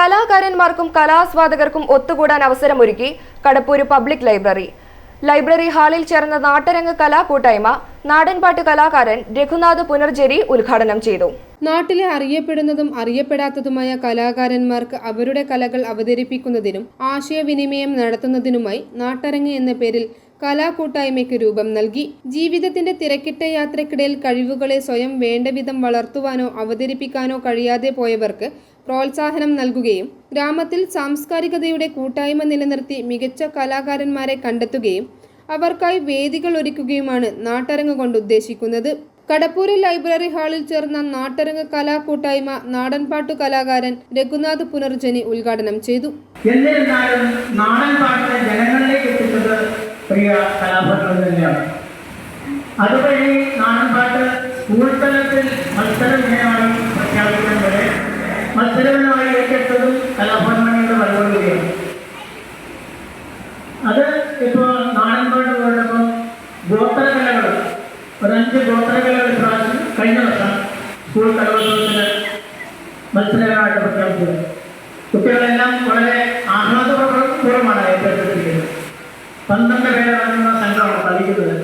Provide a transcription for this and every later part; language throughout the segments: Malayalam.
കലാകാരന്മാർക്കും കലാസ്വാദകർക്കും ഒത്തുകൂടാൻ അവസരമൊരുക്കി കടപ്പൂര് പബ്ലിക് ലൈബ്രറി. ലൈബ്രറി ഹാളിൽ ചേർന്ന നാട്ടരങ്ങ് കലാകൂട്ടായ്മ നാടൻപാട്ട് കലാകാരൻ രഘുനാഥ് പുനർജരി ഉദ്ഘാടനം ചെയ്തു. നാട്ടിലെ അറിയപ്പെടുന്നതും അറിയപ്പെടാത്തതുമായ കലാകാരന്മാർക്ക് അവരുടെ കലകൾ അവതരിപ്പിക്കുന്നതിനും ആശയവിനിമയം നടത്തുന്നതിനുമായി നാട്ടരങ്ങ് എന്ന പേരിൽ കലാകൂട്ടായ്മയ്ക്ക് രൂപം നൽകി. ജീവിതത്തിന്റെ തിരക്കിട്ട യാത്രക്കിടയിൽ കഴിവുകളെ സ്വയം വേണ്ടവിധം വളർത്തുവാനോ അവതരിപ്പിക്കാനോ കഴിയാതെ പോയവർക്ക് പ്രോത്സാഹനം നൽകുകയും ഗ്രാമത്തിൽ സാംസ്കാരികതയുടെ കൂട്ടായ്മ നിലനിർത്തി മികച്ച കലാകാരന്മാരെ കണ്ടെത്തുകയും അവർക്കായി വേദികൾ ഒരുക്കുകയുമാണ് നാട്ടരങ്ങ് കൊണ്ട് ഉദ്ദേശിക്കുന്നത്. കടപ്പൂരിൽ ലൈബ്രറി ഹാളിൽ ചേർന്ന നാട്ടരങ്ങ് കലാകൂട്ടായ്മ നാടൻപാട്ടു കലാകാരൻ രഘുനാഥ് പുനർജനി ഉദ്ഘാടനം ചെയ്തു. പ്രിയ അതുവഴി നാടൻപാട്ട് സ്കൂൾ തലത്തിൽ മത്സര വിജയമായി ഗോത്രകലകൾ ഒരഞ്ച് ഗോത്രകലകൾ പ്രാവശ്യം കഴിഞ്ഞ വർഷം സ്കൂൾ കലോത്സവത്തിന് മത്സരങ്ങളായിട്ട് പ്രഖ്യാപിച്ചത്. കുട്ടികളെല്ലാം വളരെ ആഹ്ലാദപൂർവമാണ് ഏറ്റെടുത്തിരിക്കുന്നത് പന്ത്രണ്ട് പേരടങ്ങുന്ന സംഘമാണ് കളിക്കുന്നത്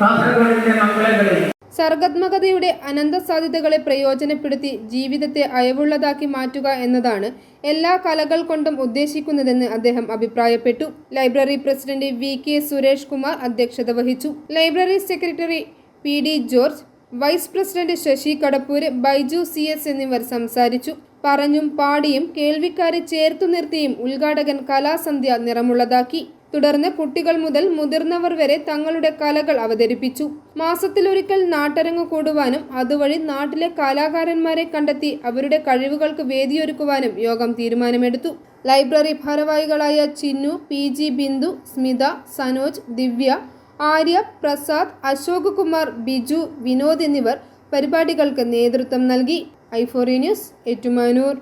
കാസർഗോഡിന്റെ മംഗളങ്ങളിൽ സർഗാത്മകതയുടെ അനന്ത സാധ്യതകളെ പ്രയോജനപ്പെടുത്തി ജീവിതത്തെ അയവുള്ളതാക്കി മാറ്റുക എന്നതാണ് എല്ലാ കലകൾ കൊണ്ടും ഉദ്ദേശിക്കുന്നതെന്ന് അദ്ദേഹം അഭിപ്രായപ്പെട്ടു. Library president V K Suresh Kumar അധ്യക്ഷത വഹിച്ചു. Library secretary P D George vice president Sasi Kadappoor Baiju C S എന്നിവർ സംസാരിച്ചു. പറഞ്ഞും പാടിയും കേൾവിക്കാരെ ചേർത്തു നിർത്തിയും ഉദ്ഘാടകൻ കലാസന്ധ്യ നിറമുള്ളതാക്കി. തുടർന്ന് കുട്ടികൾ മുതൽ മുതിർന്നവർ വരെ തങ്ങളുടെ കലകൾ അവതരിപ്പിച്ചു. മാസത്തിലൊരിക്കൽ നാട്ടരങ്ങ് കൂടുവാനും അതുവഴി നാട്ടിലെ കലാകാരന്മാരെ കണ്ടെത്തി അവരുടെ കഴിവുകൾക്ക് വേദിയൊരുക്കുവാനും യോഗം തീരുമാനമെടുത്തു. ലൈബ്രറി ഭാരവാഹികളായ ചിന്നു പി ജി ബിന്ദു സ്മിത സനോജ് ദിവ്യ ആര്യ പ്രസാദ് അശോക് കുമാർ ബിജു വിനോദ് എന്നിവർ പരിപാടികൾക്ക് നേതൃത്വം നൽകി. ഐഫോറി ന്യൂസ് ഏറ്റുമാനൂർ.